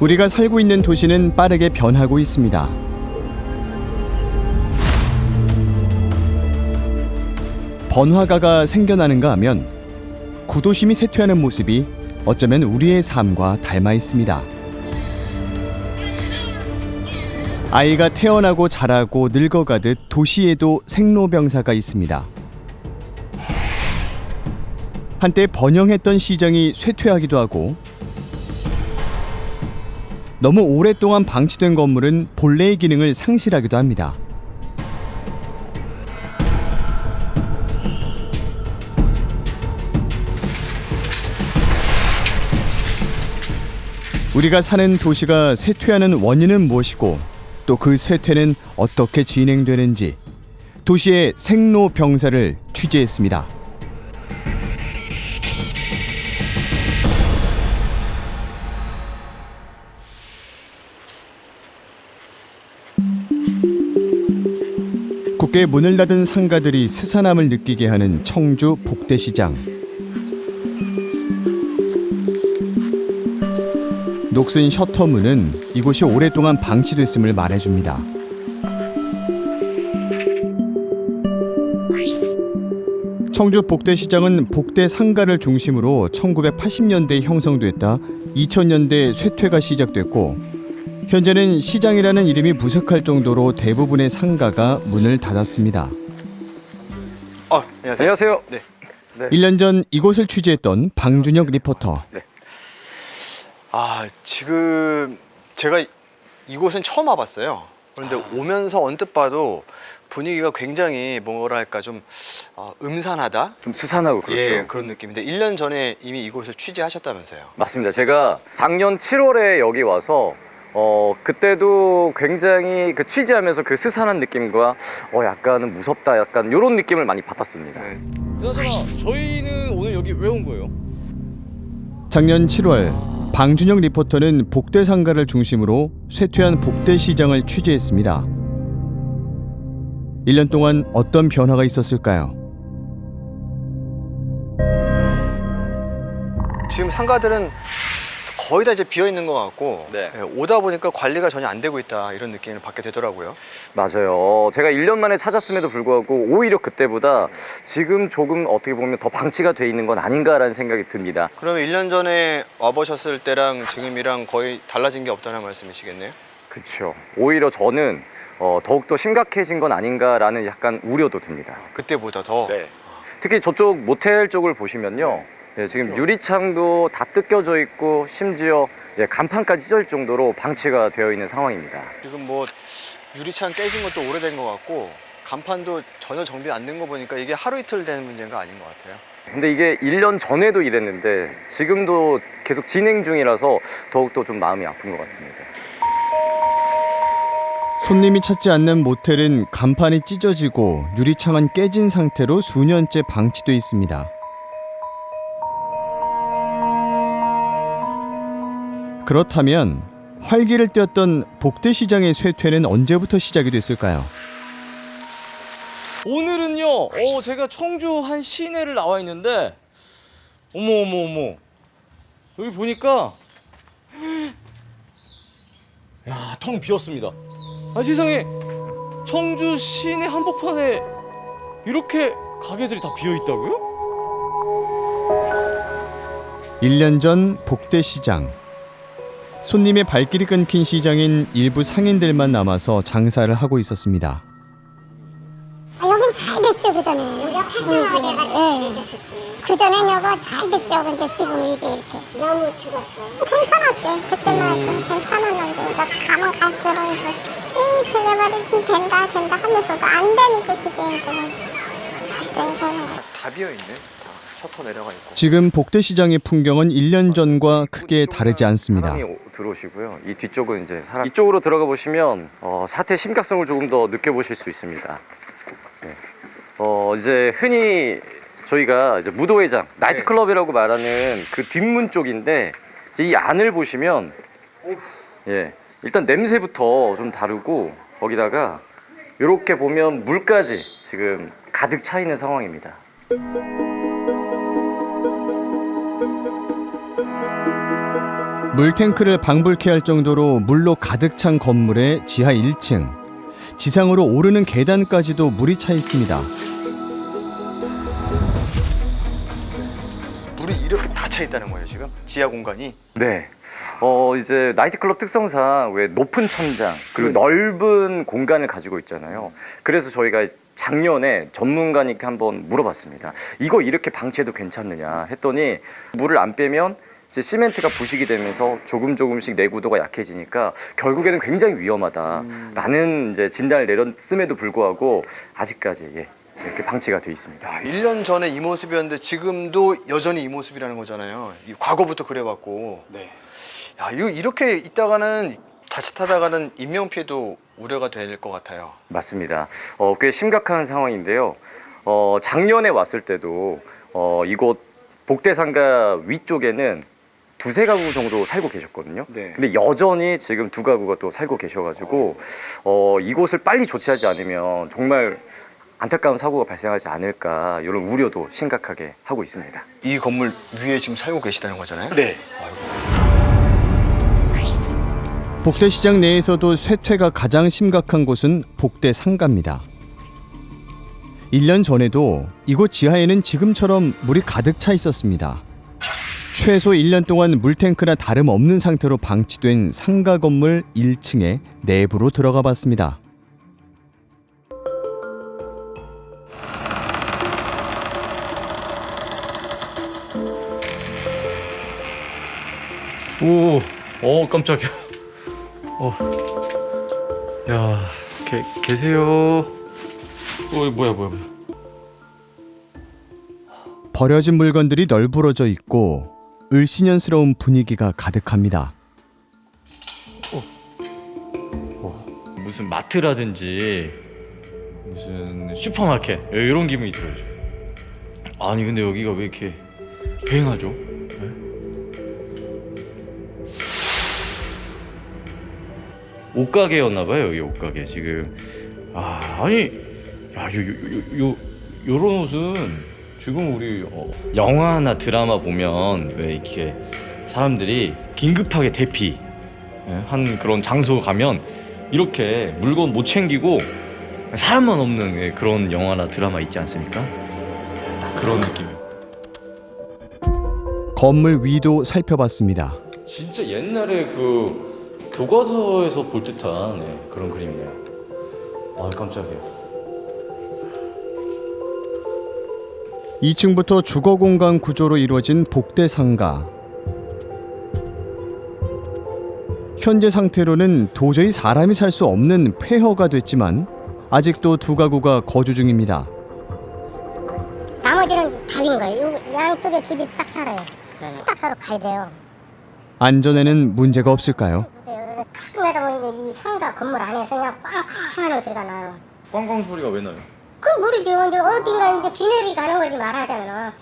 우리가 살고 있는 도시는 빠르게 변하고 있습니다. 번화가가 생겨나는가 하면 구도심이 쇠퇴하는 모습이 어쩌면 우리의 삶과 닮아 있습니다. 아이가 태어나고 자라고 늙어가듯 도시에도 생로병사가 있습니다. 한때 번영했던 시장이 쇠퇴하기도 하고 너무 오랫동안 방치된 건물은 본래의 기능을 상실하기도 합니다. 우리가 사는 도시가 쇠퇴하는 원인은 무엇이고 또 그 쇠퇴는 어떻게 진행되는지 도시의 생로병사를 취재했습니다. 굳게 문을 닫은 상가들이 스산함을 느끼게 하는 청주 복대시장. 녹슨 셔터문은 이곳이 오랫동안 방치됐음을 말해줍니다. 청주 복대시장은 복대 상가를 중심으로 1980년대에 형성됐다 2000년대 쇠퇴가 시작됐고 현재는 시장이라는 이름이 무색할 정도로 대부분의 상가가 문을 닫았습니다. 어, 안녕하세요. 안녕하세요. 네. 1년 전 이곳을 취재했던 방준혁 리포터. 아, 지금 제가 이곳은 처음 와봤어요. 그런데 아. 오면서 언뜻 봐도 분위기가 굉장히 뭐랄까 좀 어, 음산하다? 좀 스산하고 그렇죠. 예, 그런 느낌인데 1년 전에 이미 이곳을 취재하셨다면서요. 맞습니다. 제가 작년 7월에 여기 와서 어 그때도 굉장히 그 취재하면서 그 스산한 느낌과 어 약간은 무섭다 약간 이런 느낌을 많이 받았습니다. 네. 그나저나 저희는 오늘 여기 왜 온 거예요? 작년 7월 방준혁 리포터는 복대 상가를 중심으로 쇠퇴한 복대 시장을 취재했습니다. 1년 동안 어떤 변화가 있었을까요? 지금 상가들은 거의 다 이제 비어 있는 것 같고 네. 예, 오다 보니까 관리가 전혀 안 되고 있다 이런 느낌을 받게 되더라고요. 맞아요. 제가 1년 만에 찾았음에도 불구하고 오히려 그때보다 지금 조금 어떻게 보면 더 방치가 돼 있는 건 아닌가라는 생각이 듭니다. 그러면 1년 전에 와보셨을 때랑 지금이랑 거의 달라진 게 없다는 말씀이시겠네요? 그렇죠. 오히려 저는 어, 더욱더 심각해진 건 아닌가라는 약간 우려도 듭니다. 그때보다 더. 네. 특히 저쪽 모텔 쪽을 보시면요. 네, 지금 유리창도 다 뜯겨져 있고 심지어 예, 간판까지 찢어질 정도로 방치가 되어 있는 상황입니다. 지금 뭐 유리창 깨진 것도 오래된 것 같고 간판도 전혀 정비 안 된 거 보니까 이게 하루 이틀 된 문제가 아닌 것 같아요. 근데 이게 1년 전에도 이랬는데 지금도 계속 진행 중이라서 더욱더 좀 마음이 아픈 것 같습니다. 손님이 찾지 않는 모텔은 간판이 찢어지고 유리창은 깨진 상태로 수년째 방치돼 있습니다. 그렇다면 활기를 띄었던 복대 시장의 쇠퇴는 언제부터 시작이 됐을까요? 오늘은요. 어 제가 청주 한 시내를 나와 있는데 어머 어머 어머 여기 보니까 야 텅 비었습니다. 아 세상에 청주 시내 한복판에 이렇게 가게들이 다 비어 있다고요? 1년 전 복대 시장. 손님의 발길이 끊긴 시장인 일부 상인들만 남아서 장사를 하고 있었습니다. 아, 여긴 잘 됐죠, 그 전에. 여기 활성화돼가지고 잘 됐었지. 그 전엔 여가 잘 됐죠, 근데 지금 이게 이렇게. 너무 죽었어요. 괜찮았지, 그때만 해도 괜찮았는데, 이제 가면 갈수록 이제, 이 재개발이 된다, 된다 하면서도 안 되니까 그게 이제 걱정이 되는. 다 비어 있네. 다 셔터 내려가 있고. 지금 복대 시장의 풍경은 1년 전과 크게 다르지 않습니다. 사람이 오- 들어오시고요. 이 뒤쪽은 이제 사람. 이쪽으로 들어가 보시면 어, 사태 심각성을 조금 더 느껴보실 수 있습니다. 네. 어, 이제 흔히 저희가 이제 무도회장, 나이트클럽이라고 말하는 그 뒷문 쪽인데 이제 이 안을 보시면 예 일단 냄새부터 좀 다르고 거기다가 이렇게 보면 물까지 지금 가득 차 있는 상황입니다. 물탱크를 방불케 할 정도로 물로 가득 찬 건물의 지하 1층. 지상으로 오르는 계단까지도 물이 차 있습니다. 물이 이렇게 다 차 있다는 거예요 지금 지하 공간이. 네. 어 이제 나이트클럽 특성상 왜 높은 천장 그리고 넓은 공간을 가지고 있잖아요. 그래서 저희가 작년에 전문가님께 한번 물어봤습니다. 이거 이렇게 방치해도 괜찮느냐 했더니 물을 안 빼면 이제 시멘트가 부식이 되면서 조금 조금씩 내구도가 약해지니까 결국에는 굉장히 위험하다라는 이제 진단을 내렸음에도 불구하고 아직까지 예, 이렇게 방치가 돼 있습니다. 야, 1년 전에 이 모습이었는데 지금도 여전히 이 모습이라는 거잖아요. 이 과거부터 그래왔고. 네. 야, 이거 이렇게 있다가는 자칫하다가는 인명 피해도 우려가 될 것 같아요. 맞습니다. 어, 꽤 심각한 상황인데요. 어, 작년에 왔을 때도 어, 이곳 복대상가 위쪽에는 두세 가구 정도 살고 계셨거든요. 네. 근데 여전히 지금 두 가구가 또 살고 계셔가지고 어, 이곳을 빨리 조치하지 않으면 정말 안타까운 사고가 발생하지 않을까 이런 우려도 심각하게 하고 있습니다. 이 건물 위에 지금 살고 계시다는 거잖아요. 네. 복대시장 내에서도 쇠퇴가 가장 심각한 곳은 복대 상가입니다. 1년 전에도 이곳 지하에는 지금처럼 물이 가득 차 있었습니다. 최소 1년 동안 물탱크나 다름없는 상태로 방치된 상가 건물 1층에 내부로 들어가 봤습니다. 오, 어 깜짝이야. 어, 야, 계, 계세요. 어, 뭐야, 뭐야, 뭐야. 버려진 물건들이 널브러져 있고 을씨년스러운 분위기가 가득합니다. 무슨 마트라든지 무슨 슈퍼마켓 이런 기분이 들어요. 아니 근데 여기가 왜 이렇게 휑하죠? 네? 옷가게였나 봐요 여기 옷가게 지금 아 아니 야 요 요 요 요런 옷은 지금 우리 어, 영화나 드라마 보면 왜 이렇게 사람들이 긴급하게 대피 예, 한 그런 장소 가면 이렇게 물건 못 챙기고 사람만 없는 예, 그런 영화나 드라마 있지 않습니까? 딱 그런 느낌이에요. 건물 위도 살펴봤습니다. 진짜 옛날에 그 교과서에서 볼 듯한 예, 그런 그림이네요. 아 깜짝이야. 2층부터 주거 공간 구조로 이루어진 복대 상가. 현재 상태로는 도저히 사람이 살 수 없는 폐허가 됐지만 아직도 두 가구가 거주 중입니다. 나머지는 답인 거예요. 요 양쪽에 두 집 딱 살아요. 딱 서로 가야 돼요. 안전에는 문제가 없을까요? 가끔 가다 보니 이 상가 건물 안에서 그냥 꽝꽝 하는 소리가 나요. 꽝꽝 소리가 왜 나요? 그건 모르죠. 이제 어딘가 이제 비늘이 가는 거지 말하자면.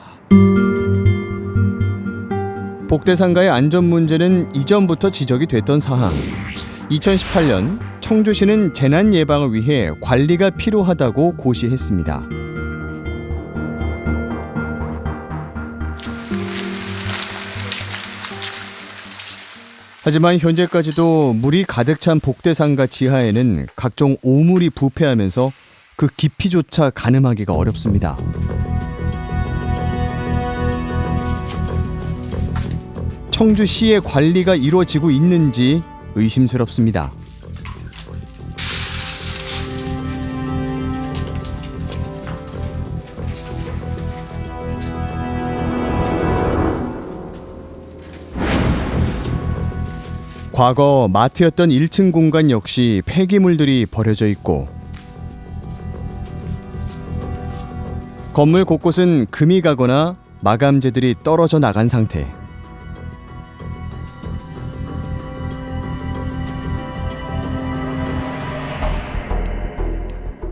복대 상가의 안전 문제는 이전부터 지적이 됐던 사항. 2018년 청주시는 재난 예방을 위해 관리가 필요하다고 고시했습니다. 하지만 현재까지도 물이 가득 찬 복대 상가 지하에는 각종 오물이 부패하면서 그 깊이조차 가늠하기가 어렵습니다. 청주시의 관리가 이루어지고 있는지 의심스럽습니다. 과거 마트였던 1층 공간 역시 폐기물들이 버려져 있고 건물 곳곳은 금이 가거나 마감재들이 떨어져 나간 상태.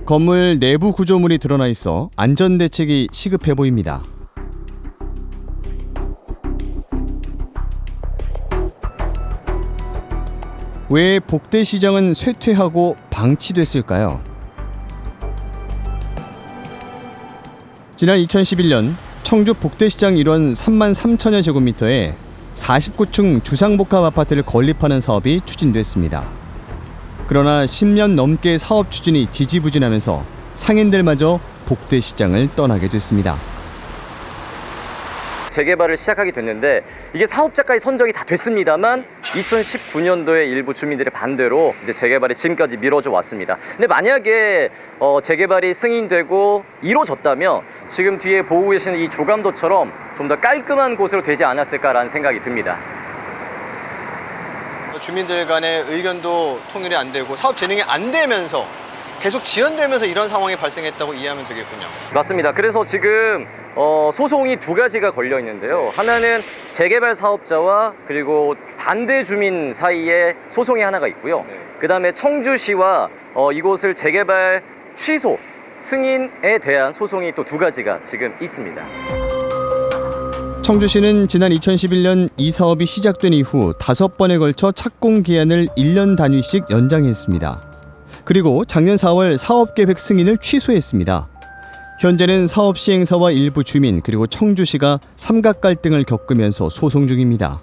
건물 내부 구조물이 드러나 있어 안전 대책이 시급해 보입니다. 왜 복대 시장은 쇠퇴하고 방치됐을까요? 지난 2011년 청주 복대시장 일원 3만 3천여 제곱미터에 49층 주상복합 아파트를 건립하는 사업이 추진됐습니다. 그러나 10년 넘게 사업 추진이 지지부진하면서 상인들마저 복대 시장을 떠나게 됐습니다. 재개발을 시작하게 됐는데 이게 사업자까지 선정이 다 됐습니다만 2019년도에 일부 주민들의 반대로 이제 재개발이 지금까지 미뤄져 왔습니다. 근데 만약에 어, 재개발이 승인되고 이루어졌다면 지금 뒤에 보고 계시는 이 조감도처럼 좀 더 깔끔한 곳으로 되지 않았을까라는 생각이 듭니다. 주민들 간의 의견도 통일이 안 되고 사업 진행이 안 되면서 계속 지연되면서 이런 상황이 발생했다고 이해하면 되겠군요. 맞습니다. 그래서 지금 어, 소송이 두 가지가 걸려 있는데요. 하나는 재개발 사업자와 그리고 반대 주민 사이에 소송이 하나가 있고요. 그 다음에 청주시와 어, 이곳을 재개발 취소 승인에 대한 소송이 또 두 가지가 지금 있습니다. 청주시는 지난 2011년 이 사업이 시작된 이후 다섯 번에 걸쳐 착공 기한을 1년 단위씩 연장했습니다. 그리고 작년 4월 사업 계획 승인을 취소했습니다. 현재는 사업 시행사와 일부 주민 그리고 청주시가 삼각 갈등을 겪으면서 소송 중입니다.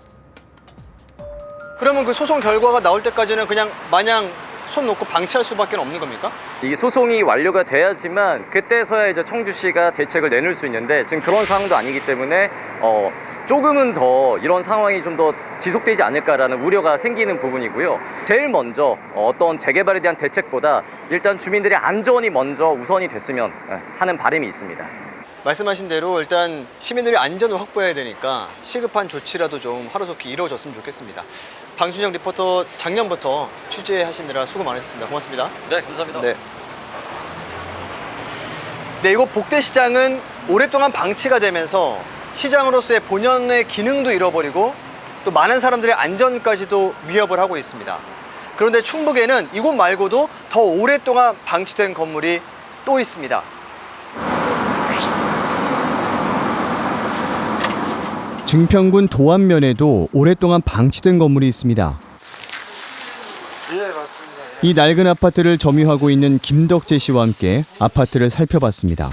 그러면 그 소송 결과가 나올 때까지는 그냥 마냥 손 놓고 방치할 수밖에 없는 겁니까? 이 소송이 완료가 돼야지만 그때서야 이제 청주시가 대책을 내놓을 수 있는데 지금 그런 상황도 아니기 때문에 어, 조금은 더 이런 상황이 좀 더 지속되지 않을까라는 우려가 생기는 부분이고요. 제일 먼저 어, 어떤 재개발에 대한 대책보다 일단 주민들의 안전이 먼저 우선이 됐으면 예, 하는 바람이 있습니다. 말씀하신 대로 일단 시민들의 안전을 확보해야 되니까 시급한 조치라도 좀 하루속히 이루어졌으면 좋겠습니다. 방준영 리포터 작년부터 취재하시느라 수고 많으셨습니다. 고맙습니다. 네, 감사합니다. 네. 네, 이곳 복대시장은 오랫동안 방치가 되면서 시장으로서의 본연의 기능도 잃어버리고 또 많은 사람들의 안전까지도 위협을 하고 있습니다. 그런데 충북에는 이곳 말고도 더 오랫동안 방치된 건물이 또 있습니다. 증평군 도안면에도 오랫동안 방치된 건물이 있습니다. 이 낡은 아파트를 점유하고 있는 김덕재 씨와 함께 아파트를 살펴봤습니다.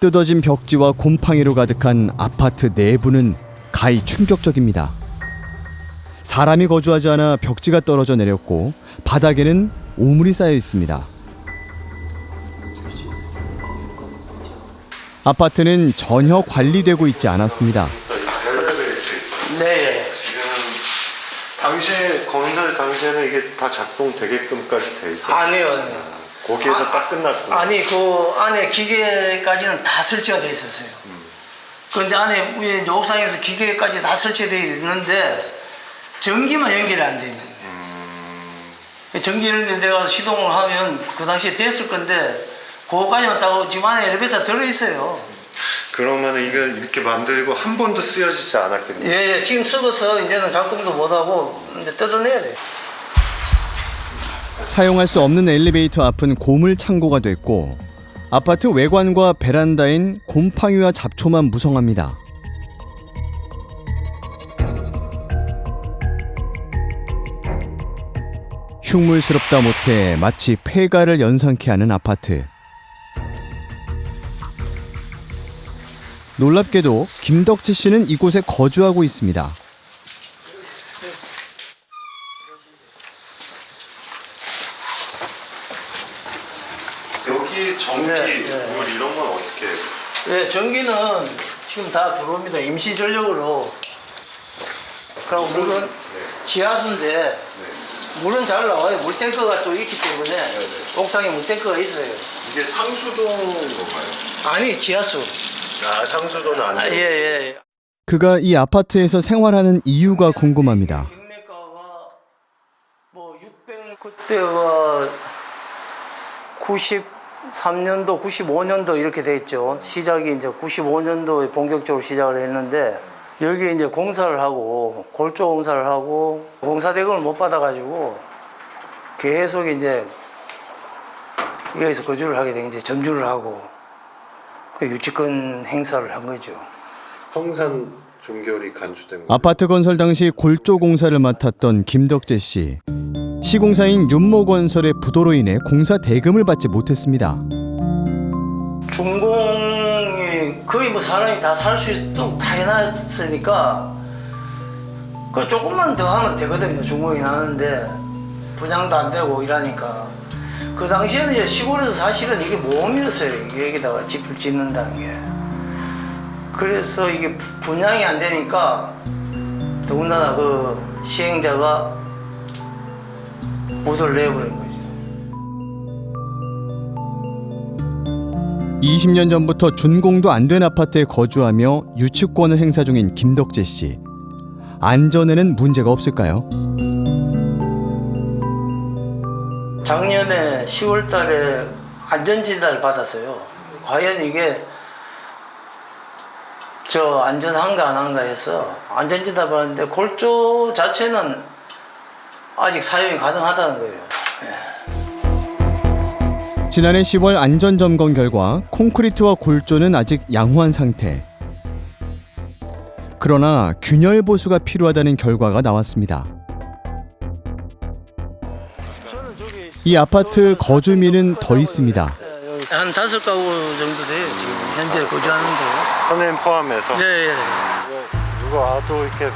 뜯어진 벽지와 곰팡이로 가득한 아파트 내부는 가히 충격적입니다. 사람이 거주하지 않아 벽지가 떨어져 내렸고 바닥에는 오물이 쌓여 있습니다. 아파트는 전혀 관리되고 있지 않았습니다. 네. 지금 당시에 검사 당시에는 이게 다 작동되게끔까지 돼 있어요. 아니요, 아니요. 거기에서 아, 딱 끝났고. 아니, 그 안에 기계까지는 다 설치가 돼 있었어요. 그런데 안에 위에 옥상에서 기계까지 다 설치되어 있는데 전기만 연결이 안 되는 거예요. 전기 연결 내가 시동을 하면 그 당시에 됐을 건데 그거까지만 따고 지금 안에 엘리베이터 들어있어요. 그러면 이걸 이렇게 만들고 한 번도 쓰여지지 않았겠네요. 예, 예, 지금 썩어서 이제는 작동도 못하고 이제 뜯어내야 돼요. 사용할 수 없는 엘리베이터 앞은 고물 창고가 됐고 아파트 외관과 베란다인 곰팡이와 잡초만 무성합니다. 흉물스럽다 못해 마치 폐가를 연상케 하는 아파트. 놀랍게도 김덕지 씨는 이곳에 거주하고 있습니다. 여기 전기, 네, 네. 물 이런 건 어떻게? 예, 전기는 지금 다 들어옵니다. 임시 전력으로. 그리고 물은 지하수인데 물은 잘 나와요. 물탱크가 또 있기 때문에 옥상에 물탱크가 있어요. 이게 상수도인 건가요? 아니 지하수. 아, 상수도는 아, 아니고. 예, 예. 그가 이 아파트에서 생활하는 이유가 궁금합니다. 경매가가 뭐 600, 그때가 93년도, 95년도 이렇게 돼 있죠. 시작이 이제 95년도에 본격적으로 시작을 했는데 여기 이제 공사를 하고 골조 공사를 하고 공사 대금을 못 받아가지고 계속 이제 여기서 거주를 하게 된 이제 점주를 하고 그 유치권 행사를 한 거죠. 평산 종결이 간주된 거. 아파트 건설 당시 골조 공사를 맡았던 김덕재 씨. 시공사인 윤모건설의 부도로 인해 공사 대금을 받지 못했습니다. 준공이 거의 뭐 사람이 다 살 수 있도록 다 해놨으니까 그 조금만 더 하면 되거든요. 중국이 나는데 분양도 안 되고 이러니까 그 당시에는 이제 시골에서 사실은 이게 모험이었어요. 여기다가 집을 짓는다는 게. 그래서 이게 부- 분양이 안 되니까 더군다나 그 시행자가 무도를 내버린 거죠. 20년 전부터 준공도 안 된 아파트에 거주하며 유치권을 행사 중인 김덕재 씨. 안전에는 문제가 없을까요? 작년에 10월 달에 안전진단을 받았어요. 과연 이게 저 안전한가 안 한가 해서 안전진단 받았는데 골조 자체는 아직 사용이 가능하다는 거예요. 지난해 10월 안전 점검 결과 콘크리트와 골조는 아직 양호한 상태. 그러나 균열 보수가 필요하다는 결과가 나왔습니다. 이 아파트 거주민은 더 있습니다. 한 다섯 가구 정도 돼요. 지금 현재 거주하는데. 선생님 포함해서 네, 예. 누가 와도 이렇게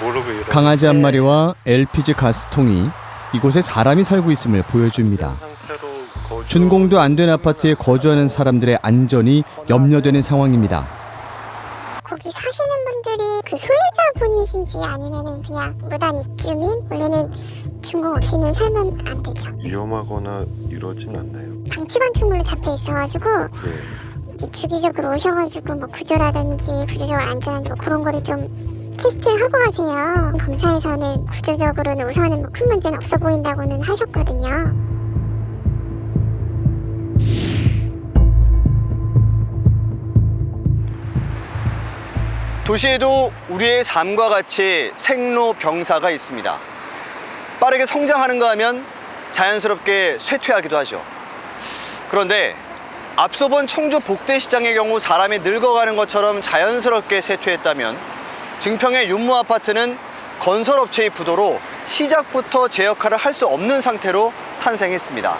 모르고 이런 강아지 한 마리와 LPG 가스통이 이곳에 사람이 살고 있음을 보여줍니다. 준공도 안 된 아파트에 거주하는 사람들의 안전이 염려되는 상황입니다. 거기 사시는 분들이 그 소유자분이신지 아니면은 그냥 무단 입주민? 원래는 중공 없이는 살면 안 되죠. 위험하거나 이러진 않나요? 방치 건축물로 잡혀 있어가지고 네. 주기적으로 오셔가지고 뭐 구조라든지 구조적으로 안전한지 뭐 그런 거를 좀 테스트를 하고 가세요. 검사에서는 구조적으로는 우선은 뭐 큰 문제는 없어 보인다고는 하셨거든요. 도시에도 우리의 삶과 같이 생로병사가 있습니다. 빠르게 성장하는가 하면 자연스럽게 쇠퇴하기도 하죠. 그런데 앞서 본 청주 복대 시장의 경우 사람이 늙어가는 것처럼 자연스럽게 쇠퇴했다면 증평의 윤무 아파트는 건설업체의 부도로 시작부터 제 역할을 할 수 없는 상태로 탄생했습니다.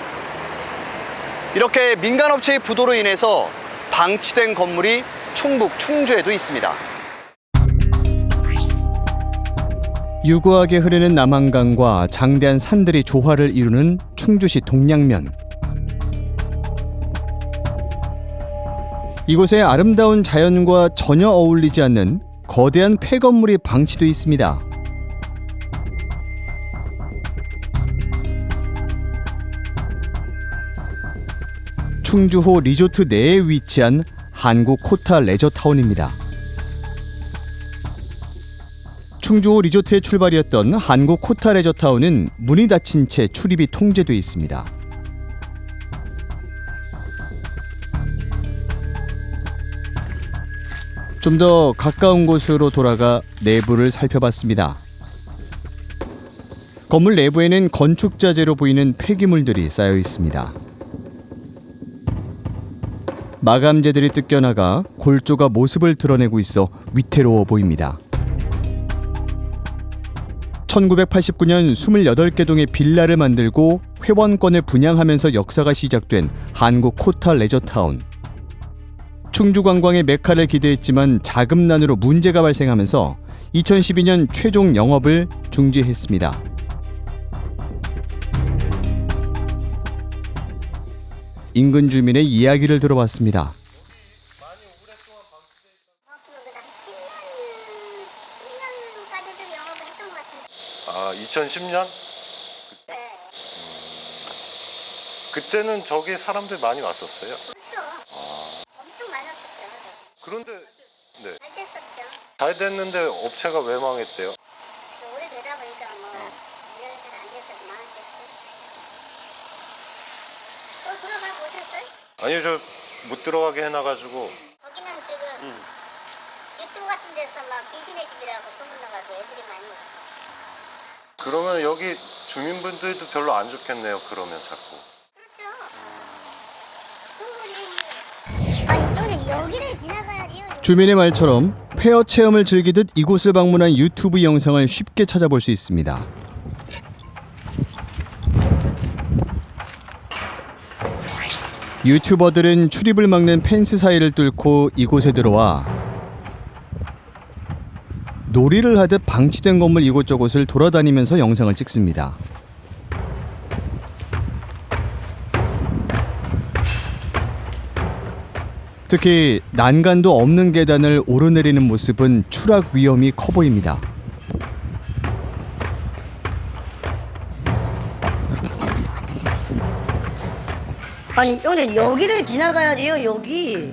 이렇게 민간업체의 부도로 인해서 방치된 건물이 충북 충주에도 있습니다. 유구하게 흐르는 남한강과 장대한 산들이 조화를 이루는 충주시 동량면. 이곳에 아름다운 자연과 전혀 어울리지 않는 거대한 폐건물이 방치돼 있습니다. 충주호 리조트 내에 위치한 한국 코타 레저타운입니다. 충주호 리조트의 출발이었던 한국 코타 레저타운은 문이 닫힌 채 출입이 통제돼 있습니다. 좀 더 가까운 곳으로 돌아가 내부를 살펴봤습니다. 건물 내부에는 건축 자재로 보이는 폐기물들이 쌓여 있습니다. 마감재들이 뜯겨나가 골조가 모습을 드러내고 있어 위태로워 보입니다. 1989년 28개 동의 빌라를 만들고 회원권을 분양하면서 역사가 시작된 한국 코타 레저타운. 충주 관광의 메카를 기대했지만 자금난으로 문제가 발생하면서 2012년 최종 영업을 중지했습니다. 인근 주민의 이야기를 들어봤습니다. 아 2010년? 그때는 저기 사람들 많이 왔었어요. 엄청 많았었죠. 그런데 네. 잘 됐었죠. 잘 됐는데 업체가 왜 망했대요? 오래되다 보니까 뭐 이래서 안 돼서 망했겠지. 또 들어가 보셨어요? 아니요 저 못 들어가게 해놔가지고 거기는 지금 유튜브 같은 데서 막 귀신의 집이라고 소문나가지고 애들이 많이 와요. 그러면 여기 주민분들도 별로 안 좋겠네요. 그러면 자꾸. 주민의 말처럼 폐허 체험을 즐기듯 이곳을 방문한 유튜브 영상을 쉽게 찾아볼 수 있습니다. 유튜버들은 출입을 막는 펜스 사이를 뚫고 이곳에 들어와 놀이를 하듯 방치된 건물 이곳저곳을 돌아다니면서 영상을 찍습니다. 특히 난간도 없는 계단을 오르내리는 모습은 추락 위험이 커 보입니다. 아니 근데 여기를 지나가야 돼요 여기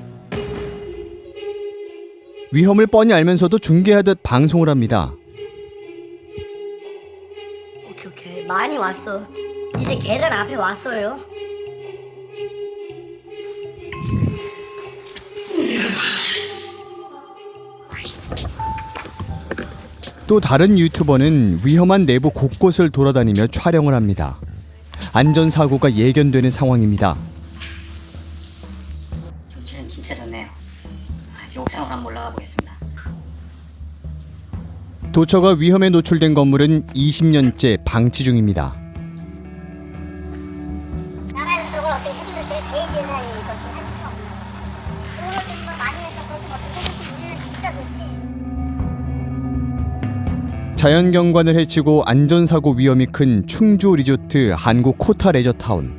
위험을 뻔히 알면서도 중계하듯 방송을 합니다. 오케이 오케이 많이 왔어 이제 계단 앞에 왔어요 또 다른 유튜버는 위험한 내부 곳곳을 돌아다니며 촬영을 합니다. 안전사고가 예견되는 상황입니다. 도처가 위험에 노출된 건물은 20년째 방치 중입니다. 저걸 어떻게 할 수가 없어. 많이 해서 어떻게 우리는 진짜 좋지. 자연경관을 해치고 안전사고 위험이 큰 충주 리조트 한국 코타 레저타운.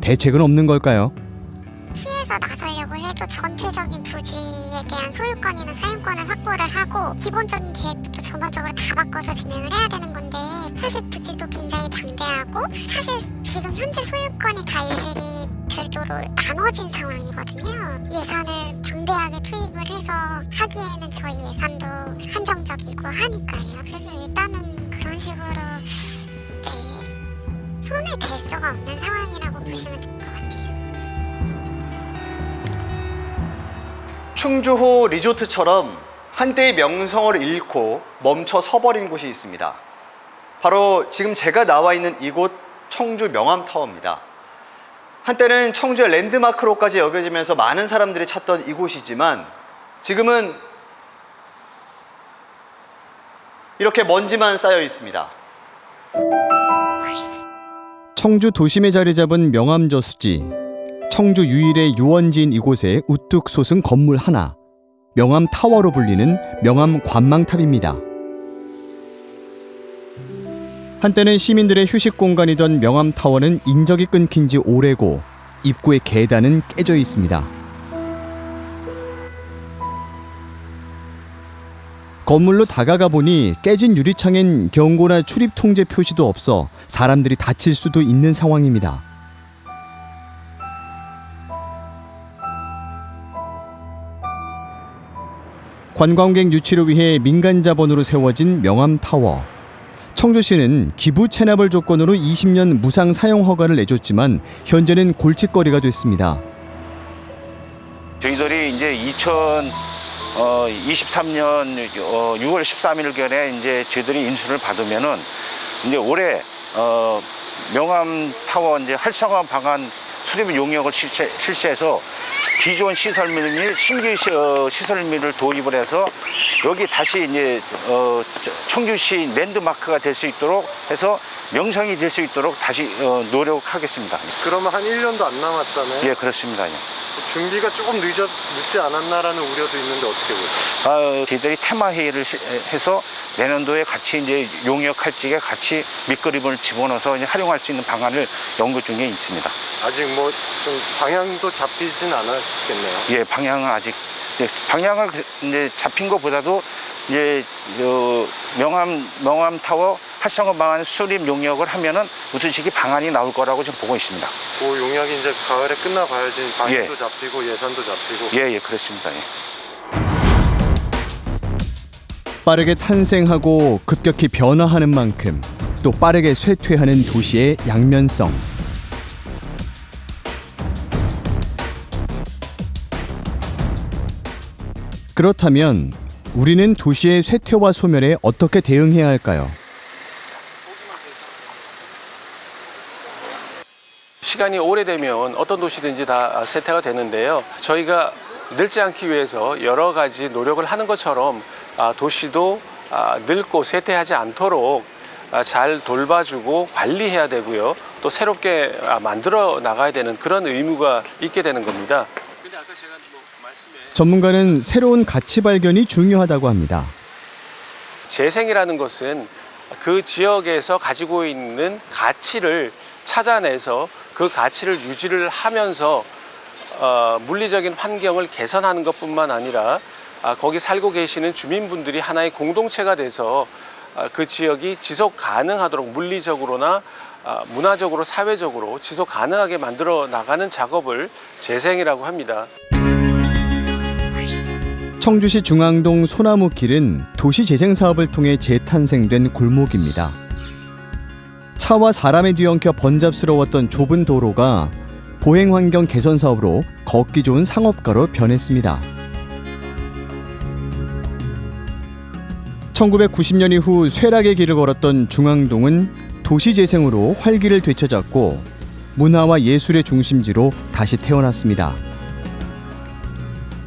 대책은 없는 걸까요? 피해서 나서려고 해도 전체적인 부지 에 대한 소유권이나 사용권을 확보를 하고 기본적인 계획부터 전반적으로 다 바꿔서 진행을 해야 되는 건데 사실 부지도 굉장히 방대하고 사실 지금 현재 소유권이 다 일일이 별도로 나눠진 상황이거든요. 예산을 방대하게 투입을 해서 하기에는 저희 예산도 한정적이고 하니까요. 그래서 일단은 그런 식으로 네, 손에 댈 수가 없는 상황이라고 보시면 될 것 같아요. 충주호 리조트처럼 한때의 명성을 잃고 멈춰 서버린 곳이 있습니다. 바로 지금 제가 나와 있는 이곳 청주 명암타워입니다. 한때는 청주의 랜드마크로까지 여겨지면서 많은 사람들이 찾던 이곳이지만 지금은 이렇게 먼지만 쌓여 있습니다. 청주 도심에 자리 잡은 명암저수지. 청주 유일의 유원지인 이곳에 우뚝 솟은 건물 하나. 명암 타워로 불리는 명암 관망탑입니다. 한때는 시민들의 휴식 공간이던 명암 타워는 인적이 끊긴 지 오래고 입구의 계단은 깨져 있습니다. 건물로 다가가 보니 깨진 유리창엔 경고나 출입 통제 표시도 없어 사람들이 다칠 수도 있는 상황입니다. 관광객 유치를 위해 민간 자본으로 세워진 명암 타워. 청주시는 기부 체납을 조건으로 20년 무상 사용 허가를 내줬지만 현재는 골칫거리가 됐습니다. 저희들이 이제 2023년 6월 13일 경에 이제 저희들이 인수를 받으면은 이제 올해 어, 명암 타워 이제 활성화 방안 수립 용역을 실시, 실시해서 기존 시설물 및 신규 시, 어, 시설물을 도입을 해서 여기 다시 이제 어, 저- 청주시 랜드마크가 될 수 있도록 해서 명성이 될 수 있도록 다시 어, 노력하겠습니다. 그러면 한 1년도 안 남았잖아요. 예, 그렇습니다. 예. 준비가 조금 늦었, 늦지 않았나라는 우려도 있는데 어떻게 보세요? 아, 저희들이 테마 회의를 시- 해서 내년도에 같이 이제 용역할 적에 같이 밑그림을 집어넣어서 이제 활용할 수 있는 방안을 연구 중에 있습니다. 아직 뭐 좀 방향도 잡히진 않았겠네요. 예, 방향은 아직 예, 방향을 그- 이제 잡힌 것보다도 이제 어, 명암 명암 타워 활성화 방안 수립 용역을 하면은 무슨 식의 방안이 나올 거라고 지금 보고 있습니다. 그 용역이 이제 가을에 끝나봐야지 방향도 예. 잡히고 예산도 잡히고 예, 예, 그렇습니다. 예. 빠르게 탄생하고 급격히 변화하는 만큼 또 빠르게 쇠퇴하는 도시의 양면성. 그렇다면 우리는 도시의 쇠퇴와 소멸에 어떻게 대응해야 할까요? 시간이 오래되면 어떤 도시든지 다 쇠퇴가 되는데요. 저희가 늙지 않기 위해서 여러 가지 노력을 하는 것처럼 아, 도시도 아, 늙고 쇠퇴하지 않도록 아, 잘 돌봐주고 관리해야 되고요. 또 새롭게 아, 만들어 나가야 되는 그런 의무가 있게 되는 겁니다. 뭐 말씀에 전문가는 새로운 가치 발견이 중요하다고 합니다. 재생이라는 것은 그 지역에서 가지고 있는 가치를 찾아내서 그 가치를 유지를 하면서 어, 물리적인 환경을 개선하는 것뿐만 아니라 아, 거기 살고 계시는 주민분들이 하나의 공동체가 돼서 아, 그 지역이 지속 가능하도록 물리적으로나 아, 문화적으로 사회적으로 지속 가능하게 만들어 나가는 작업을 재생이라고 합니다. 청주시 중앙동 소나무 길은 도시 재생 사업을 통해 재탄생된 골목입니다. 차와 사람에 뒤엉켜 번잡스러웠던 좁은 도로가 보행 환경 개선 사업으로 걷기 좋은 상업가로 변했습니다. 1990년 이후 쇠락의 길을 걸었던 중앙동은 도시 재생으로 활기를 되찾았고 문화와 예술의 중심지로 다시 태어났습니다.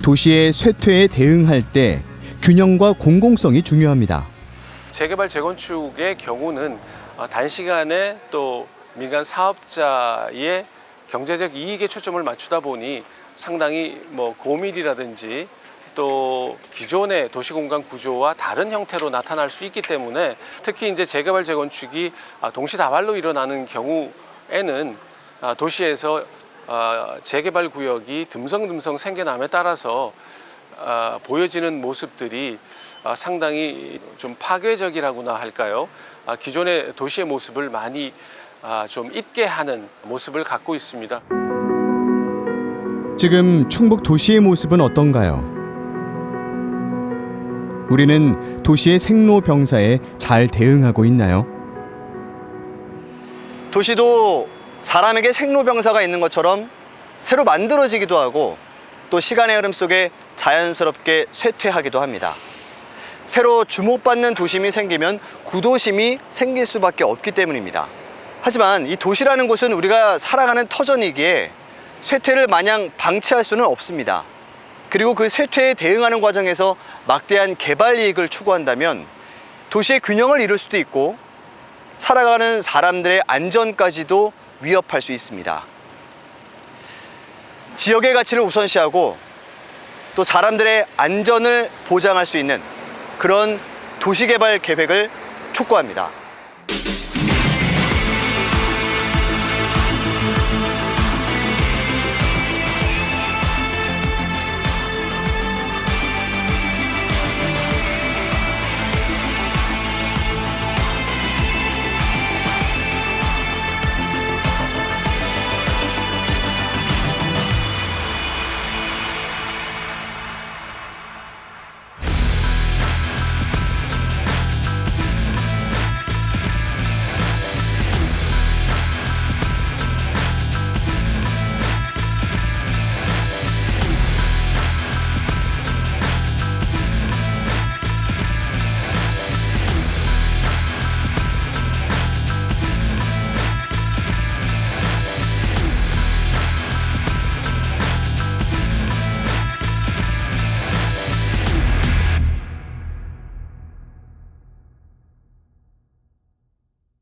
도시의 쇠퇴에 대응할 때 균형과 공공성이 중요합니다. 재개발 재건축의 경우는 어, 단시간에 또 민간 사업자의 경제적 이익에 초점을 맞추다 보니 상당히 뭐 고밀이라든지 또 기존의 도시공간 구조와 다른 형태로 나타날 수 있기 때문에 특히 이제 재개발 재건축이 아, 동시다발로 일어나는 경우에는 아, 도시에서 아, 재개발 구역이 듬성듬성 생겨남에 따라서 아, 보여지는 모습들이 아, 상당히 좀 파괴적이라고나 할까요? 아, 기존의 도시의 모습을 많이 아, 좀 잊게 하는 모습을 갖고 있습니다. 지금 충북 도시의 모습은 어떤가요? 우리는 도시의 생로병사에 잘 대응하고 있나요? 도시도 사람에게 생로병사가 있는 것처럼 새로 만들어지기도 하고 또 시간의 흐름 속에 자연스럽게 쇠퇴하기도 합니다. 새로 주목받는 도심이 생기면 구도심이 생길 수밖에 없기 때문입니다. 하지만 이 도시라는 곳은 우리가 살아가는 터전이기에 쇠퇴를 마냥 방치할 수는 없습니다. 그리고 그 쇠퇴에 대응하는 과정에서 막대한 개발 이익을 추구한다면 도시의 균형을 이룰 수도 있고 살아가는 사람들의 안전까지도 위협할 수 있습니다. 지역의 가치를 우선시하고 또 사람들의 안전을 보장할 수 있는 그런 도시개발 계획을 촉구합니다.